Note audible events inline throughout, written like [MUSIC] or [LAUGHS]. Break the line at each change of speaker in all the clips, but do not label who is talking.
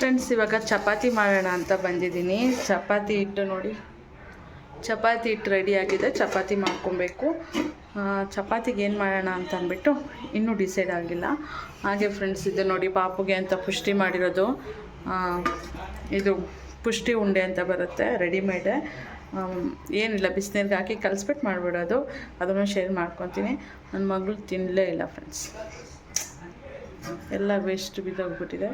Friends ಇವಾಗ ಚಪಾತಿ ಮಾಡೋಣ ಅಂತ ಬಂದಿದ್ದೀನಿ. ಚಪಾತಿ ಹಿಟ್ಟು ನೋಡಿ. ಚಪಾತಿ ಹಿಟ್ಟು ರೆಡಿ ಆಗಿದೆ. ಚಪಾತಿ ಮಾಡ್ಕೊಬೇಕು. ಚಪಾತಿಗೆ ಏನು ಮಾಡೋಣ ಅಂತ ಅಂದ್ಬಿಟ್ಟು ಇನ್ನೂ ಡಿಸೈಡ್ ಆಗಿಲ್ಲ. ಹಾಗೆ ಫ್ರೆಂಡ್ಸ್ ಇದು ನೋಡಿ ಪಾಪುಗೆ ಅಂತ ಪುಷ್ಟಿ ಮಾಡಿರೋದು. ಇದು ಪುಷ್ಟಿ ಉಂಡೆ ಅಂತ ಬರುತ್ತೆ ರೆಡಿಮೇಡೆ ಏನಿಲ್ಲ, ಬಿಸಿನೀರಿಗೆ ಹಾಕಿ ಕಲಿಸ್ಬಿಟ್ಟು ಮಾಡಿಬಿಡೋದು. ಅದನ್ನು ಶೇರ್ ಮಾಡ್ಕೊತೀನಿ. ನನ್ನ ಮಗಳು ತಿನ್ನಲೇ ಇಲ್ಲ ಫ್ರೆಂಡ್ಸ್ ಎಲ್ಲ ವೇಸ್ಟ್ ಬಿದ್ದೋಗ್ಬಿಟ್ಟಿದೆ.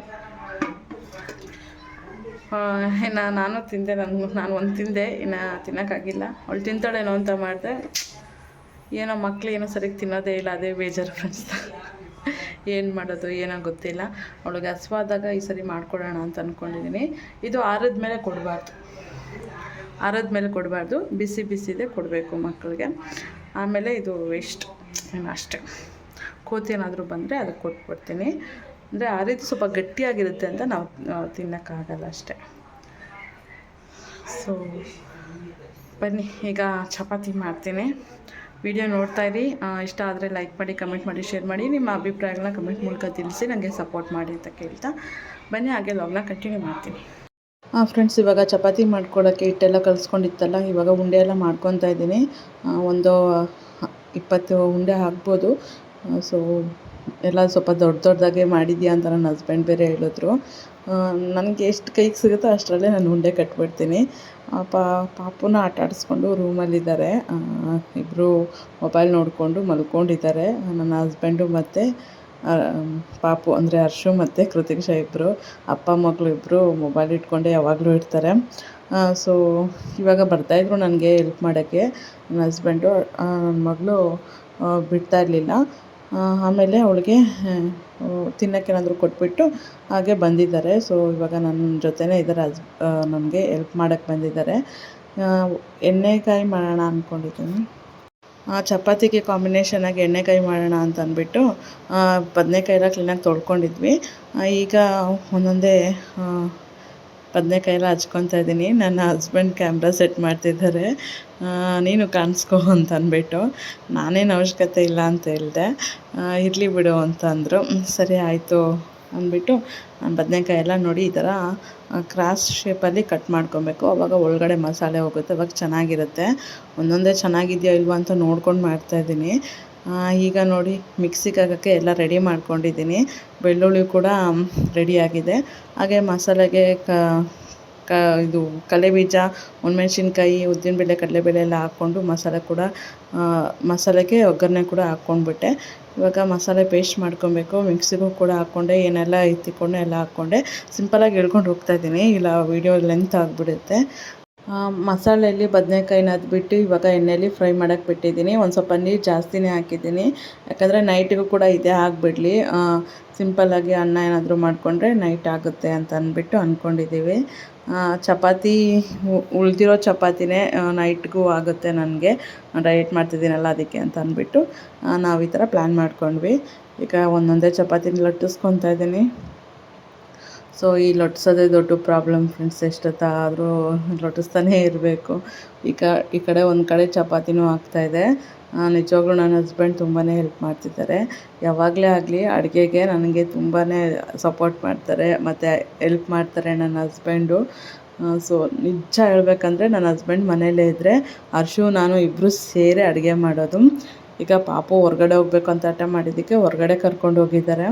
ಇನ್ನು ನಾನು ತಿಂದೆ, ನಾನು ನಾನು ಒಂದು ತಿಂದೆ, ಇನ್ನು ತಿನ್ನೋಕ್ಕಾಗಿಲ್ಲ. ಅವಳು ತಿಂತಾಳೇನೋ ಅಂತ ಮಾಡಿದೆ. ಏನೋ ಮಕ್ಳು ಏನೋ ಸರಿಯಾಗಿ ತಿನ್ನೋದೇ ಇಲ್ಲ, ಅದೇ ಬೇಜಾರು ಫ್ರೆಂಡ್ಸ್ ಏನು ಮಾಡೋದು, ಏನೋ ಗೊತ್ತಿಲ್ಲ. ಅವಳಿಗೆ ಹಸ್ವಾದಾಗ ಈ ಸರಿ ಮಾಡ್ಕೊಡೋಣ ಅಂತ ಅಂದ್ಕೊಂಡಿದ್ದೀನಿ ಇದು ಆರದ ಮೇಲೆ ಕೊಡಬಾರ್ದು. ಆರದ ಮೇಲೆ ಕೊಡಬಾರ್ದು. ಬಿಸಿ ಬಿಸಿದೆ ಕೊಡಬೇಕು ಮಕ್ಕಳಿಗೆ ಆಮೇಲೆ ಇದು ವೇಸ್ಟ್ ಅಷ್ಟೇ. ಕೋತಿ ಏನಾದರೂ ಬಂದರೆ ಅದಕ್ಕೆ ಕೊಟ್ಬಿಡ್ತೀನಿ. ಅಂದರೆ ಆ ರೀತಿ ಸ್ವಲ್ಪ ಗಟ್ಟಿಯಾಗಿರುತ್ತೆ ಅಂತ ನಾವು ತಿನ್ನೋಕ್ಕಾಗಲ್ಲ ಅಷ್ಟೇ. ಸೊ ಬನ್ನಿ, ಈಗ ಚಪಾತಿ ಮಾಡ್ತೀನಿ. ವಿಡಿಯೋ ಇರಿ. ಇಷ್ಟ ಆದರೆ ಲೈಕ್ ಮಾಡಿ ಕಮೆಂಟ್ ಮಾಡಿ ಶೇರ್ ಮಾಡಿ. ನಿಮ್ಮ ಅಭಿಪ್ರಾಯಗಳನ್ನ ಕಮೆಂಟ್ ಮೂಲಕ ತಿಳಿಸಿ ನನಗೆ ಸಪೋರ್ಟ್ ಮಾಡಿ ಅಂತ ಕೇಳ್ತಾ. ಬನ್ನಿ, ಹಾಗೆ ಲಾಗ್ನ ಕಂಟಿನ್ಯೂ ಮಾಡ್ತೀನಿ. ಹಾಂ ಫ್ರೆಂಡ್ಸ್ ಇವಾಗ ಚಪಾತಿ ಮಾಡ್ಕೊಳ್ಳೋಕ್ಕೆ ಹಿಟ್ಟೆಲ್ಲ ಕಲಿಸ್ಕೊಂಡಿತ್ತಲ್ಲ, ಇವಾಗ ಉಂಡೆ ಎಲ್ಲ ಮಾಡ್ಕೊತಾ ಇದ್ದೀನಿ. ಒಂದು ಇಪ್ಪತ್ತು ಉಂಡೆ ಹಾಕ್ಬೋದು. ಸೊ ಎಲ್ಲ ಸ್ವಲ್ಪ ದೊಡ್ಡ ದೊಡ್ಡದಾಗೆ ಮಾಡಿದ್ಯಾ ಅಂತ ನನ್ನ ಹಸ್ಬೆಂಡ್ ಬೇರೆ ಹೇಳಿದ್ರು. ನನಗೆ ಎಷ್ಟು ಕೈಗೆ ಸಿಗುತ್ತೋ ಅಷ್ಟರಲ್ಲೇ ನಾನು ಉಂಡೆ ಕಟ್ಬಿಡ್ತೀನಿ. ಪಾ, ಪಾಪುನ ಆಟ ಆಡಿಸ್ಕೊಂಡು ರೂಮಲ್ಲಿದ್ದಾರೆ. ಇಬ್ಬರು ಮೊಬೈಲ್ ನೋಡಿಕೊಂಡು ಮಲ್ಕೊಂಡಿದ್ದಾರೆ. ನನ್ನ ಹಸ್ಬೆಂಡು ಮತ್ತು ಪಾಪು ಅಂದರೆ ಹರ್ಷು ಮತ್ತು ಕೃತಿಕ್ಷ ಇಬ್ಬರು ಅಪ್ಪ ಮಕ್ಕಳು ಇಬ್ಬರು ಮೊಬೈಲ್ ಇಟ್ಕೊಂಡೆ ಯಾವಾಗಲೂ ಇರ್ತಾರೆ. ಸೊ ಇವಾಗ ಬರ್ತಾಯಿದ್ರು ನನಗೆ ಹೆಲ್ಪ್ ಮಾಡೋಕ್ಕೆ. ನನ್ನ ಹಸ್ಬೆಂಡು ನನ್ನ ಮಗಳು ಬಿಡ್ತಾ ಇರಲಿಲ್ಲ. ಆಮೇಲೆ ಅವಳಿಗೆ ತಿನ್ನೋಕ್ಕೇನಾದರೂ ಕೊಟ್ಬಿಟ್ಟು ಹಾಗೆ ಬಂದಿದ್ದಾರೆ. ಸೊ ಇವಾಗ ನನ್ನ ಜೊತೆನೇ ಇದ್ದಾರೆ ಹಸ್ ನನಗೆ ಹೆಲ್ಪ್ ಮಾಡೋಕ್ಕೆ ಬಂದಿದ್ದಾರೆ. ಎಣ್ಣೆಕಾಯಿ ಮಾಡೋಣ ಅಂದ್ಕೊಂಡಿದ್ದೀನಿ ಚಪಾತಿಗೆ ಕಾಂಬಿನೇಷನಾಗಿ ಎಣ್ಣೆಕಾಯಿ ಮಾಡೋಣ ಅಂತ ಅಂದ್ಬಿಟ್ಟು ಬದನೇಕಾಯಿ ಎಲ್ಲ ಕ್ಲೀನಾಗಿ ತೊಳ್ಕೊಂಡಿದ್ವಿ. ಈಗ ಒಂದೊಂದೇ ಬದನೇಕಾಯಿ ಎಲ್ಲ ಹಚ್ಕೊತಾ ಇದ್ದೀನಿ. ನನ್ನ ಹಸ್ಬೆಂಡ್ ಕ್ಯಾಮ್ರಾ ಸೆಟ್ ಮಾಡ್ತಿದ್ದಾರೆ. ನೀನು ಕಾಣಿಸ್ಕೋ ಅಂತ ಅಂದ್ಬಿಟ್ಟು. ನಾನೇನು ಅವಶ್ಯಕತೆ ಇಲ್ಲ ಅಂತ ಹೇಳಿದೆ. ಇರಲಿ ಬಿಡು ಅಂತ ಅಂದರು. ಸರಿ ಆಯಿತು ಅಂದ್ಬಿಟ್ಟು ನಾನು ಬದನೆಕಾಯಿ ಎಲ್ಲ ನೋಡಿ ಈ ಥರ ಕ್ರಾಸ್ ಶೇಪಲ್ಲಿ ಕಟ್ ಮಾಡ್ಕೊಬೇಕು. ಅವಾಗ ಒಳಗಡೆ ಮಸಾಲೆ ಹೋಗುತ್ತೆ. ಅವಾಗ ಚೆನ್ನಾಗಿರುತ್ತೆ. ಒಂದೊಂದೇ ಚೆನ್ನಾಗಿದೆಯೋ ಇಲ್ವೋ ಅಂತ ನೋಡ್ಕೊಂಡು ಮಾಡ್ತಾಯಿದ್ದೀನಿ ಈಗ ನೋಡಿ ಮಿಕ್ಸಿಗೆ ಹಾಕೋಕ್ಕೆ ಎಲ್ಲ ರೆಡಿ ಮಾಡ್ಕೊಂಡಿದ್ದೀನಿ. ಬೆಳ್ಳುಳ್ಳಿ ಕೂಡ ರೆಡಿಯಾಗಿದೆ ಹಾಗೆ ಮಸಾಲೆಗೆ ಕ ಕ, ಇದು ಕಡಲೆಬೀಜ ಒಣಮೆಣ್ಸಿನ್ಕಾಯಿ, ಉದ್ದಿನಬೇಳೆ, ಕಡಲೆಬೇಳೆ ಎಲ್ಲ ಹಾಕ್ಕೊಂಡು ಮಸಾಲೆ ಕೂಡ ಮಸಾಲೆಗೆ ಒಗ್ಗರಣೆ ಕೂಡ ಹಾಕ್ಕೊಂಡ್ಬಿಟ್ಟೆ. ಇವಾಗ ಮಸಾಲೆ ಪೇಸ್ಟ್ ಮಾಡ್ಕೊಬೇಕು. ಮಿಕ್ಸಿಗೂ ಕೂಡ ಹಾಕ್ಕೊಂಡೆ, ಏನೆಲ್ಲ ಎತ್ತಿಕೊಂಡು ಎಲ್ಲ ಹಾಕ್ಕೊಂಡೆ. ಸಿಂಪಲಾಗಿ ಹೇಳ್ಕೊಂಡು ಹೋಗ್ತಾಯಿದ್ದೀನಿ ಇಲ್ಲ ವೀಡಿಯೋ ಲೆಂತ್ ಆಗಿಬಿಡುತ್ತೆ. ಮಸಾಲೆಯಲ್ಲಿ ಬದನೇಕಾಯಿನ ಅದ್ಬಿಟ್ಟು ಇವಾಗ ಎಣ್ಣೆಯಲ್ಲಿ ಫ್ರೈ ಮಾಡೋಕ್ಕೆ ಬಿಟ್ಟಿದ್ದೀನಿ. ಒಂದು ಸ್ವಲ್ಪ ನೀರು ಜಾಸ್ತಿನೇ ಹಾಕಿದ್ದೀನಿ. ಯಾಕಂದರೆ ನೈಟಿಗೂ ಕೂಡ ಇದೇ ಆಗಿಬಿಡಲಿ. ಸಿಂಪಲ್ಲಾಗಿ ಅನ್ನ ಏನಾದರೂ ಮಾಡಿಕೊಂಡ್ರೆ ನೈಟ್ ಆಗುತ್ತೆ ಅಂತ ಅಂದ್ಬಿಟ್ಟು ಅಂದ್ಕೊಂಡಿದ್ದೀವಿ ಚಪಾತಿ ಉಳಿದಿರೋ ಚಪಾತಿನೇ ನೈಟ್ಗೂ ಆಗುತ್ತೆ ನನಗೆ. ಡಯಟ್ ಮಾಡ್ತಿದ್ದೀನಲ್ಲ ಅದಕ್ಕೆ ಅಂತ ಅಂದ್ಬಿಟ್ಟು ನಾವು ಈ ಥರ ಪ್ಲ್ಯಾನ್ ಮಾಡ್ಕೊಂಡ್ವಿ. ಈಗ ಒಂದೊಂದೇ ಚಪಾತಿನ ಲಟ್ಟಿಸ್ಕೊತಾ ಇದ್ದೀನಿ ಸೊ ಈ ಲೊಟ್ಸೋದೇ ದೊಡ್ಡ ಪ್ರಾಬ್ಲಮ್ ಫ್ರೆಂಡ್ಸ್ ಎಷ್ಟೊತ್ತಾದರೂ ಲೊಟಿಸ್ತಾನೇ ಇರಬೇಕು. ಈ ಕ, ಈ ಕಡೆ ಒಂದು ಕಡೆ ಚಪಾತಿನೂ ಆಗ್ತಾಯಿದೆ ನಿಜವಾಗ್ಲೂ ನನ್ನ ಹಸ್ಬೆಂಡ್ ತುಂಬಾ ಹೆಲ್ಪ್ ಮಾಡ್ತಿದ್ದಾರೆ. ಯಾವಾಗಲೇ ಆಗಲಿ ಅಡುಗೆಗೆ ನನಗೆ ತುಂಬಾ ಸಪೋರ್ಟ್ ಮಾಡ್ತಾರೆ, ಮತ್ತು ಹೆಲ್ಪ್ ಮಾಡ್ತಾರೆ ನನ್ನ ಹಸ್ಬೆಂಡು ಸೊ ನಿಜ ಹೇಳ್ಬೇಕಂದ್ರೆ ನನ್ನ ಹಸ್ಬೆಂಡ್ ಮನೇಲೇ ಇದ್ದರೆ ಅರ್ಶು, ನಾನು ಇಬ್ಬರು ಸೇರಿ ಅಡುಗೆ ಮಾಡೋದು. ಈಗ ಪಾಪು ಹೊರ್ಗಡೆ ಹೋಗ್ಬೇಕು ಅಂತ ಹಠ ಮಾಡಿದ್ದಕ್ಕೆ ಹೊರಗಡೆ ಕರ್ಕೊಂಡು ಹೋಗಿದ್ದಾರೆ.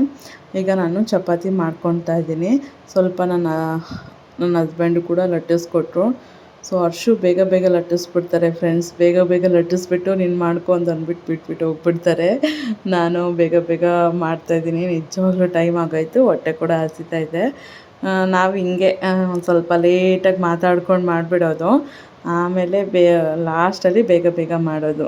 ಈಗ ನಾನು ಚಪಾತಿ ಮಾಡ್ಕೊತಾ ಇದ್ದೀನಿ. ಸ್ವಲ್ಪ ನನ್ನ ನನ್ನ ಹಸ್ಬೆಂಡು ಕೂಡ ಲಟ್ಟಿಸ್ಕೊಟ್ರು. ಸೊ ಅರ್ಶು ಬೇಗ ಬೇಗ ಲಟ್ಟಿಸ್ಬಿಡ್ತಾರೆ ಫ್ರೆಂಡ್ಸ್ ಬೇಗ ಬೇಗ ಲಟ್ಟಿಸ್ಬಿಟ್ಟು ನೀನು ಮಾಡ್ಕೊ ಅಂತ ಅಂದ್ಬಿಟ್ಟು ಬಿಟ್ಬಿಟ್ಟು ಹೋಗ್ಬಿಡ್ತಾರೆ. ನಾನು ಬೇಗ ಬೇಗ ಮಾಡ್ತಾಯಿದ್ದೀನಿ ನಿಜವಾಗ್ಲೂ ಟೈಮ್ ಆಗೋಯ್ತು. ಹೊಟ್ಟೆ ಕೂಡ ಹಸಿತಾ ಇದೆ. ನಾವು ಹಿಂಗೆ ಒಂದು ಸ್ವಲ್ಪ ಲೇಟಾಗಿ ಮಾತಾಡ್ಕೊಂಡು ಮಾಡಿಬಿಡೋದು. ಆಮೇಲೆ ಬೇ, ಲಾಸ್ಟಲ್ಲಿ ಬೇಗ ಬೇಗ ಮಾಡೋದು.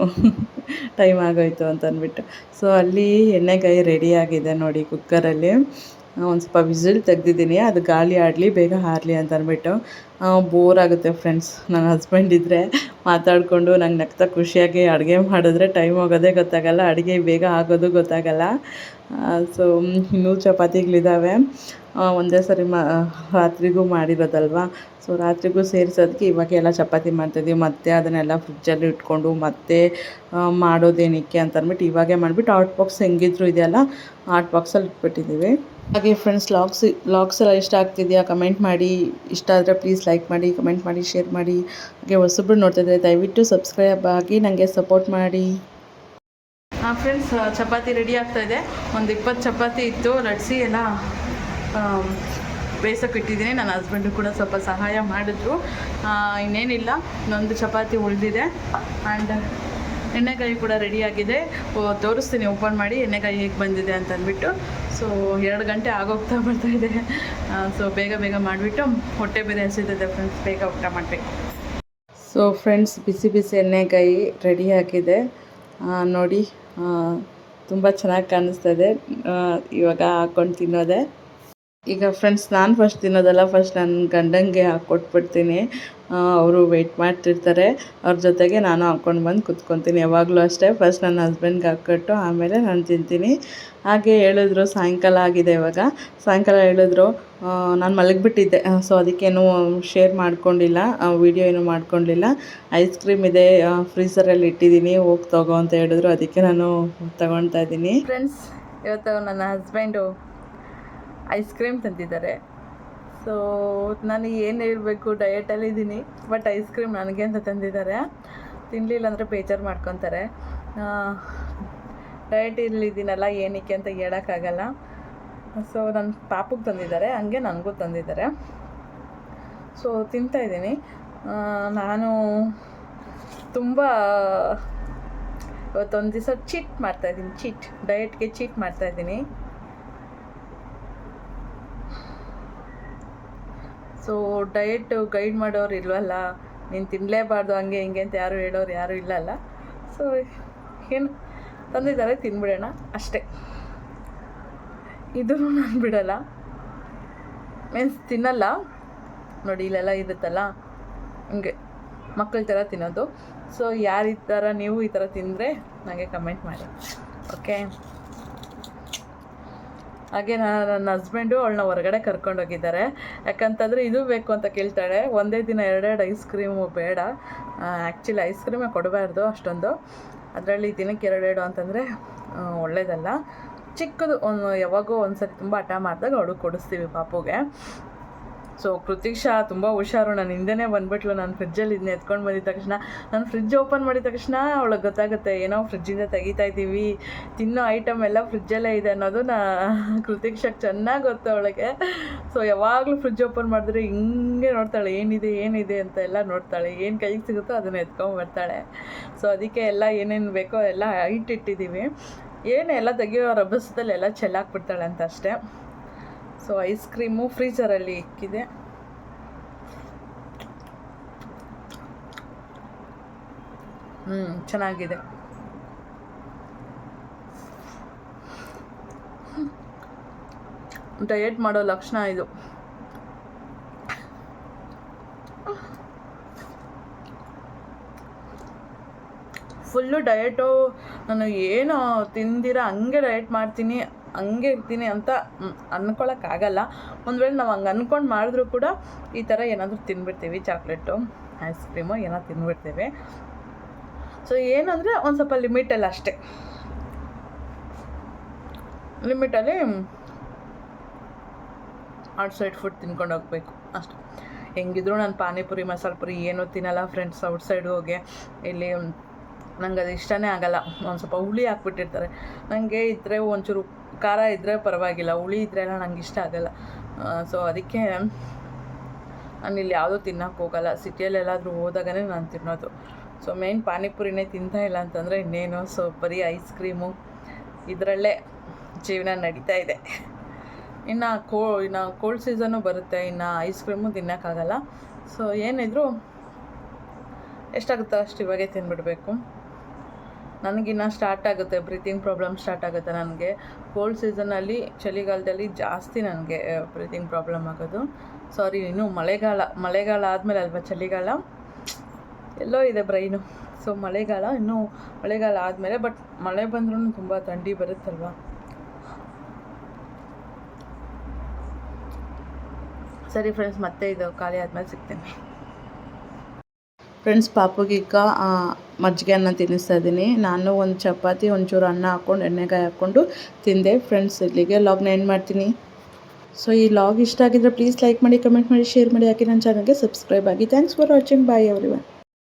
ಟೈಮ್ ಆಗೋಯ್ತು ಅಂತ ಅಂದ್ಬಿಟ್ಟು. ಸೊ ಅಲ್ಲಿ ಎಣ್ಣೆಗಾಯಿ ರೆಡಿಯಾಗಿದೆ ನೋಡಿ ಕುಕ್ಕರಲ್ಲಿ. ಒಂದು ಸ್ವಲ್ಪ ವಿಸಿಲ್ ತೆಗ್ದಿದ್ದೀನಿ. ಅದು ಗಾಳಿ ಆಡಲಿ, ಬೇಗ ಹಾರಲಿ ಅಂತ ಅಂದ್ಬಿಟ್ಟು. ಬೋರ್ ಆಗುತ್ತೆ ಫ್ರೆಂಡ್ಸ್ ನನ್ನ ಹಸ್ಬೆಂಡ್ ಇದ್ದರೆ ಮಾತಾಡಿಕೊಂಡು ನಂಗೆ ನಗ್ತಾ ಖುಷಿಯಾಗಿ ಅಡುಗೆ ಮಾಡಿದ್ರೆ ಟೈಮ್ ಹೋಗೋದೇ ಗೊತ್ತಾಗಲ್ಲ. ಅಡುಗೆ ಬೇಗ ಆಗೋದು ಗೊತ್ತಾಗಲ್ಲ. ಸೊ ಇನ್ನೂ ಚಪಾತಿಗಳಿದ್ದಾವೆ ಒಂದೇ ಸರಿ ಮಾ, ರಾತ್ರಿಗೂ ಮಾಡಿರೋದಲ್ವ? ಸೊ ರಾತ್ರಿಗೂ ಸೇರಿಸೋದಕ್ಕೆ ಇವಾಗ ಎಲ್ಲ ಚಪಾತಿ ಮಾಡ್ತಾಯಿದ್ದೀವಿ ಮತ್ತೆ ಅದನ್ನೆಲ್ಲ ಫ್ರಿಜ್ಜಲ್ಲಿ ಇಟ್ಕೊಂಡು ಮತ್ತೆ ಮಾಡೋದೇನಕ್ಕೆ ಅಂತ ಅಂದ್ಬಿಟ್ಟು ಇವಾಗೇ ಮಾಡಿಬಿಟ್ಟು ಹಾಟ್ ಬಾಕ್ಸ್ ಹೆಂಗಿದ್ರು ಇದೆಯಲ್ಲ ಹಾಟ್ ಬಾಕ್ಸಲ್ಲಿ ಇಟ್ಬಿಟ್ಟಿದ್ದೀವಿ ಹಾಗೆ ಫ್ರೆಂಡ್ಸ್ ಲಾಗ್ಸ್ ಲಾಗ್ಸ್ ಎಲ್ಲ ಇಷ್ಟ ಆಗ್ತಿದೆಯಾ? ಕಮೆಂಟ್ ಮಾಡಿ. ಇಷ್ಟ ಆದರೆ ಪ್ಲೀಸ್ ಲೈಕ್ ಮಾಡಿ ಕಮೆಂಟ್ ಮಾಡಿ ಶೇರ್ ಮಾಡಿ. ಹಾಗೆ ಹೊಸಬ್ರು ನೋಡ್ತಿದ್ರೆ ದಯವಿಟ್ಟು ಸಬ್ಸ್ಕ್ರೈಬ್ ಆಗಿ ನನಗೆ ಸಪೋರ್ಟ್ ಮಾಡಿ. ಫ್ರೆಂಡ್ಸ್ ಚಪಾತಿ ರೆಡಿ ಆಗ್ತಾ ಇದೆ. ಒಂದು ಇಪ್ಪತ್ತು ಚಪಾತಿ ಇತ್ತು. ಲಟ್ಸಿ ಎಲ್ಲ ಬೇಯಿಸೋಕೆ ಇಟ್ಟಿದ್ದೀನಿ ನನ್ನ ಹಸ್ಬೆಂಡು ಕೂಡ ಸ್ವಲ್ಪ ಸಹಾಯ ಮಾಡಿದ್ರು. ಇನ್ನೇನಿಲ್ಲ. ಇನ್ನೊಂದು ಚಪಾತಿ ಉಳಿದಿದೆ. ಆ್ಯಂಡ್ ಎಣ್ಣೆಕಾಯಿ ಕೂಡ ರೆಡಿಯಾಗಿದೆ ತೋರಿಸ್ತೀನಿ ಓಪನ್ ಮಾಡಿ. ಎಣ್ಣೆಕಾಯಿ ಹೇಗೆ ಬಂದಿದೆ ಅಂತ ಅಂದ್ಬಿಟ್ಟು ಸೊ ಎರಡು ಗಂಟೆ ಆಗೋಗ್ತಾ ಬರ್ತಾ ಇದೆ. ಸೊ ಬೇಗ ಬೇಗ ಮಾಡಿಬಿಟ್ಟು ಹೊಟ್ಟೆ ಬೇರೆ ಹಸಿದಿದೆ ಫ್ರೆಂಡ್ಸ್ ಬೇಗ ಊಟ ಮಾಡಬೇಕು. ಸೊ ಫ್ರೆಂಡ್ಸ್ ಬಿಸಿ ಬಿಸಿ ಎಣ್ಣೆಕಾಯಿ ರೆಡಿ ಆಗಿದೆ. ನೋಡಿ. ತುಂಬ ಚೆನ್ನಾಗಿ ಕಾಣಿಸ್ತದೆ ಇವಾಗ ಹಾಕ್ಕೊಂಡು ತಿನ್ನೋದೆ. ಈಗ ಫ್ರೆಂಡ್ಸ್ ನಾನು ಫಸ್ಟ್ ತಿನ್ನೋದಲ್ಲ ಫಸ್ಟ್ ನನ್ನ ಗಂಡಂಗೆ ಹಾಕ್ಕೊಟ್ಬಿಡ್ತೀನಿ ಅವರು ವೆಯ್ಟ್ ಮಾಡ್ತಿರ್ತಾರೆ. ಅವ್ರ ಜೊತೆಗೆ ನಾನು ಹಾಕ್ಕೊಂಡು ಬಂದು ಕುತ್ಕೊತೀನಿ. ಯಾವಾಗಲೂ ಅಷ್ಟೇ ಫಸ್ಟ್ ನನ್ನ ಹಸ್ಬೆಂಡ್ಗೆ ಹಾಕ್ಕೊಟ್ಟು ಆಮೇಲೆ ನಾನು ತಿಂತೀನಿ. ಹಾಗೆ ಹೇಳಿದ್ರು, ಸಾಯಂಕಾಲ ಆಗಿದೆ ಇವಾಗ. ಸಾಯಂಕಾಲ ಹೇಳಿದ್ರು ನಾನು ಮಲಗಿಬಿಟ್ಟಿದ್ದೆ. ಸೊ ಅದಕ್ಕೇನು ಶೇರ್ ಮಾಡ್ಕೊಂಡಿಲ್ಲ ವೀಡಿಯೋ ಏನು ಮಾಡ್ಕೊಂಡಿಲ್ಲ. ಐಸ್ ಕ್ರೀಮ್ ಇದೆ ಫ್ರೀಸರಲ್ಲಿ ಇಟ್ಟಿದ್ದೀನಿ ಹೋಗಿ ತಗೋ ಅಂತ ಹೇಳಿದ್ರು. ಅದಕ್ಕೆ ನಾನು ತಗೊತಾ ಇದ್ದೀನಿ. ಫ್ರೆಂಡ್ಸ್ ಇವತ್ತು ನನ್ನ ಹಸ್ಬೆಂಡು ಐಸ್ ಕ್ರೀಮ್ ತಂದಿದ್ದಾರೆ. ಸೊ ನಾನು ಏನು ಹೇಳಬೇಕು ಡಯಟಲ್ಲಿ ಇದ್ದೀನಿ ಬಟ್ ಐಸ್ ಕ್ರೀಮ್ ನನಗೆ ಅಂತ ತಂದಿದ್ದಾರೆ. ತಿನ್ನಲಿಲ್ಲ ಅಂದರೆ ಬೇಜಾರು ಮಾಡ್ಕೊತಾರೆ. ಇದ್ದೀನಲ್ಲ ಏನಕ್ಕೆ ಅಂತ ಹೇಳೋಕ್ಕಾಗಲ್ಲ ಸೊ ನನ್ನ ಪಾಪಗೆ ತಂದಿದ್ದಾರೆ, ಹಂಗೆ ನನಗೂ ತಂದಿದ್ದಾರೆ. ಸೊ ತಿಂತಾ ಇದ್ದೀನಿ ನಾನು ತುಂಬ, ಇವತ್ತೊಂದು ದಿವಸ ಚೀಟ್ ಮಾಡ್ತಾಯಿದ್ದೀನಿ ಚೀಟ್ ಡಯಟ್ಗೆ ಚೀಟ್ ಮಾಡ್ತಾಯಿದ್ದೀನಿ ಸೊ ಡಯಟ್ ಗೈಡ್ ಮಾಡೋರು ಇಲ್ವಲ್ಲ? ನೀನು ತಿನ್ನಲೇಬಾರ್ದು ಹಂಗೆ ಹಿಂಗೆ ಅಂತ ಯಾರು ಹೇಳೋರು ಯಾರು ಇಲ್ಲಲ್ಲ? ಸೊ ಏನು ತಂದಿದ್ದಾರೆ ತಿನ್ಬಿಡೋಣ, ಅಷ್ಟೇ. ಇದು ನಾನು ಬಿಡಲ್ಲ. ಮೀನ್ಸ್ ತಿನ್ನಲ್ಲ. ನೋಡಿ, ಇಲ್ಲೆಲ್ಲ ಇರುತ್ತಲ್ಲ? ಹಂಗೆ. ಮಕ್ಕಳ ಥರ ತಿನ್ನೋದು. ಸೊ ಯಾರು ಈ ಥರ ನೀವು ಈ ಥರ ತಿಂದರೆ ನನಗೆ ಕಮೆಂಟ್ ಮಾಡಿ. ಓಕೆ ಹಾಗೆ ನಾನು ನನ್ನ ಹಸ್ಬೆಂಡು ಅವಳನ್ನ ಹೊರಗಡೆ ಕರ್ಕೊಂಡೋಗಿದ್ದಾರೆ ಯಾಕಂತಂದರೆ ಇದು ಬೇಕು ಅಂತ ಕೇಳ್ತಾಳೆ. ಒಂದೇ ದಿನ ಎರಡೆರಡು ಐಸ್ ಕ್ರೀಮು ಬೇಡ. ಆ್ಯಕ್ಚುಲಿ ಐಸ್ ಕ್ರೀಮೇ ಕೊಡಬಾರ್ದು ಅಷ್ಟೊಂದು. ಅದರಲ್ಲಿ ದಿನಕ್ಕೆ ಎರಡೆರಡು ಅಂತಂದರೆ ಒಳ್ಳೇದಲ್ಲ. ಚಿಕ್ಕದು, ಒಂದು ಯಾವಾಗೋ ಒಂದು ಸರಿ ತುಂಬ ಹಠ ಮಾಡಿದಾಗ ಅವಳು ಕೊಡಿಸ್ತೀವಿ ಪಾಪುಗೆ. ಸೊ ಕೃತಿಕ್ಷಾ ತುಂಬ ಹುಷಾರು. ನಾನು ಹಿಂದೆನೇ ಬಂದ್ಬಿಟ್ಲು. ನಾನು ಫ್ರಿಜ್ಜಲ್ಲಿ ಇದನ್ನ ಎತ್ಕೊಂಡು ಬಂದಿದ ತಕ್ಷಣ. ನಾನು ಫ್ರಿಜ್ ಓಪನ್ ಮಾಡಿದ ತಕ್ಷಣ ಅವಳಿಗೆ ಗೊತ್ತಾಗುತ್ತೆ, ಏನೋ ಫ್ರಿಜ್ಜಿಂದ ತೆಗಿತಾ ಇದ್ದೀವಿ. ತಿನ್ನೋ ಐಟಮ್ ಎಲ್ಲ ಫ್ರಿಜ್ಜಲ್ಲೇ ಇದೆ ಅನ್ನೋದು ನಾ [LAUGHS] ಕೃತಿಕ್ಷಾಗೆ ಚೆನ್ನಾಗಿ ಗೊತ್ತು ಅವಳಿಗೆ. ಸೊ ಯಾವಾಗಲೂ ಫ್ರಿಜ್ ಓಪನ್ ಮಾಡಿದ್ರೆ ಹಿಂಗೆ ನೋಡ್ತಾಳೆ, ಏನಿದೆ ಏನಿದೆ ಅಂತ ಎಲ್ಲ ನೋಡ್ತಾಳೆ. ಏನು ಕೈಗೆ ಸಿಗುತ್ತೋ ಅದನ್ನು ಎತ್ಕೊಂಡ್ಬರ್ತಾಳೆ ಸೊ ಅದಕ್ಕೆ ಎಲ್ಲ ಏನೇನು ಬೇಕೋ ಎಲ್ಲ ಇಟ್ಟಿಟ್ಟಿದ್ದೀವಿ ಏನು ಎಲ್ಲ ತೆಗಿಯೋ ರಭಸದಲ್ಲಿ ಎಲ್ಲ ಚೆಲ್ಲಾಕ್ಬಿಡ್ತಾಳೆ ಅಂತ ಅಷ್ಟೇ. ಸೊ ಐಸ್ ಕ್ರೀಮು ಫ್ರೀಜರಲ್ಲಿ ಇಕ್ಕಿದೆ. ಹ್ಞೂ ಚೆನ್ನಾಗಿದೆ. ಡಯಟ್ ಮಾಡೋ ಲಕ್ಷಣ ಇದು. ಫುಲ್ಲು ಡಯಟು, ನಾನು ಏನು ತಿಂದಿರ ಹಂಗೆ ಡಯಟ್ ಮಾಡ್ತೀನಿ. ಹಂಗೆ ಇರ್ತೀನಿ ಅಂತ ಮ್, ಅನ್ಕೊಳಕ್ಕಾಗಲ್ಲ ಒಂದು ವೇಳೆ ನಾವು ಹಂಗೆ ಅಂದ್ಕೊಂಡು ಮಾಡಿದ್ರೂ ಕೂಡ ಈ ಥರ ಏನಾದರೂ ತಿನ್ಬಿಡ್ತೀವಿ ಚಾಕ್ಲೇಟು ಐಸ್ ಕ್ರೀಮು ಏನೋ ತಿನ್ಬಿಡ್ತೀವಿ. ಸೊ ಏನಂದರೆ ಒಂದು ಸ್ವಲ್ಪ ಲಿಮಿಟಲ್ಲಿ ಅಷ್ಟೇ. ಲಿಮಿಟಲ್ಲಿ ಔಟ್ಸೈಡ್ ಫುಡ್ ತಿನ್ಕೊಂಡು ಹೋಗ್ಬೇಕು ಅಷ್ಟೆ. ಹೆಂಗಿದ್ರು ನಾನು ಪಾನಿಪುರಿ ಮಸಾಲೆ ಪುರಿ ಏನೂ ತಿನ್ನಲ್ಲ ಫ್ರೆಂಡ್ಸ್ ಔಟ್ಸೈಡ್ ಹೋಗಿ. ಇಲ್ಲಿ ನಂಗೆ ಅದು ಇಷ್ಟನೇ ಆಗಲ್ಲ ಒಂದು ಸ್ವಲ್ಪ ಹುಳಿ ಹಾಕ್ಬಿಟ್ಟಿರ್ತಾರೆ. ನನಗೆ ಇದ್ದರೆ ಒಂಚೂರು ಖಾರ ಇದ್ದರೆ ಪರವಾಗಿಲ್ಲ, ಹುಳಿ ಇದ್ದರೆ ಎಲ್ಲ ನಂಗೆ ಇಷ್ಟ ಆಗಲ್ಲ. ಸೊ ಅದಕ್ಕೆ ನಾನು ಇಲ್ಲಿ ಯಾವುದೂ ತಿನ್ನೋಕೆ ಹೋಗಲ್ಲ. ಸಿಟಿಯಲ್ಲಿ ಎಲ್ಲಾದರೂ ಹೋದಾಗನೇ ನಾನು ತಿನ್ನೋದು. ಸೊ ಮೇನ್ ಪಾನಿಪುರಿನೇ ತಿಂತಾ ಇಲ್ಲ ಅಂತಂದರೆ ಇನ್ನೇನು. ಸೊ ಬರೀ ಐಸ್ ಕ್ರೀಮು ಇದರಲ್ಲೇ ಜೀವನ ನಡೀತಾ ಇದೆ. ಇನ್ನು ಕೋ, ಇನ್ನು ಕೋಲ್ಡ್ ಸೀಸನ್ನು ಬರುತ್ತೆ, ಇನ್ನು ಐಸ್ ಕ್ರೀಮು ತಿನ್ನೋಕ್ಕಾಗಲ್ಲ ಸೊ ಏನಿದ್ರು ಎಷ್ಟಾಗುತ್ತೋ ಅಷ್ಟು ಇವಾಗೇ ತಿಂದ್ಬಿಡಬೇಕು ನನಗಿನ್ನ ಸ್ಟಾರ್ಟ್ ಆಗುತ್ತೆ ಬ್ರೀತಿಂಗ್ ಪ್ರಾಬ್ಲಮ್ ಸ್ಟಾರ್ಟ್ ಆಗುತ್ತೆ ನನಗೆ. ಕೋಲ್ಡ್ ಸೀಸನಲ್ಲಿ ಚಳಿಗಾಲದಲ್ಲಿ ಜಾಸ್ತಿ ನನಗೆ ಬ್ರೀತಿಂಗ್ ಪ್ರಾಬ್ಲಮ್ ಆಗೋದು. ಸಾರಿ ಇನ್ನು ಮಳೆಗಾಲ ಮಳೆಗಾಲ ಆದಮೇಲೆ ಅಲ್ವಾ ಚಳಿಗಾಲ? ಎಲ್ಲೋ ಇದೆ ಬ್ರೈನು ಸೊ ಮಳೆಗಾಲ, ಇನ್ನೂ ಮಳೆಗಾಲ ಆದಮೇಲೆ ಬಟ್ ಮಳೆ ಬಂದ್ರೂ ತುಂಬ ಥಂಡಿ ಬರುತ್ತಲ್ವ? ಸರಿ ಫ್ರೆಂಡ್ಸ್ ಮತ್ತೆ ಇದು ಖಾಲಿ ಆದಮೇಲೆ ಸಿಗ್ತೀನಿ. ಫ್ರೆಂಡ್ಸ್ ಪಾಪುಗೀಗ ಮಜ್ಜಿಗೆ ಅನ್ನ ತಿನ್ನಿಸ್ತಾ ಇದ್ದೀನಿ. ನಾನು ಒಂದು ಚಪಾತಿ, ಒಂಚೂರು ಅನ್ನ ಹಾಕ್ಕೊಂಡು, ಎಣ್ಣೆಗಾಯಿ ಹಾಕ್ಕೊಂಡು ತಿಂದೆ. ಫ್ರೆಂಡ್ಸ್ ಇಲ್ಲಿಗೆ ಲಾಗ್ನ ಎಂಡ್ ಮಾಡ್ತೀನಿ. ಸೊ ಈ ಲಾಗ್ ಇಷ್ಟ ಆಗಿದ್ರೆ ಪ್ಲೀಸ್ ಲೈಕ್ ಮಾಡಿ ಕಮೆಂಟ್ ಮಾಡಿ ಶೇರ್ ಮಾಡಿ, ಹಾಕಿ ನನ್ನ ಚಾನಲ್ಗೆ ಸಬ್ಸ್ಕ್ರೈಬ್ ಆಗಿ. Thanks for watching bye every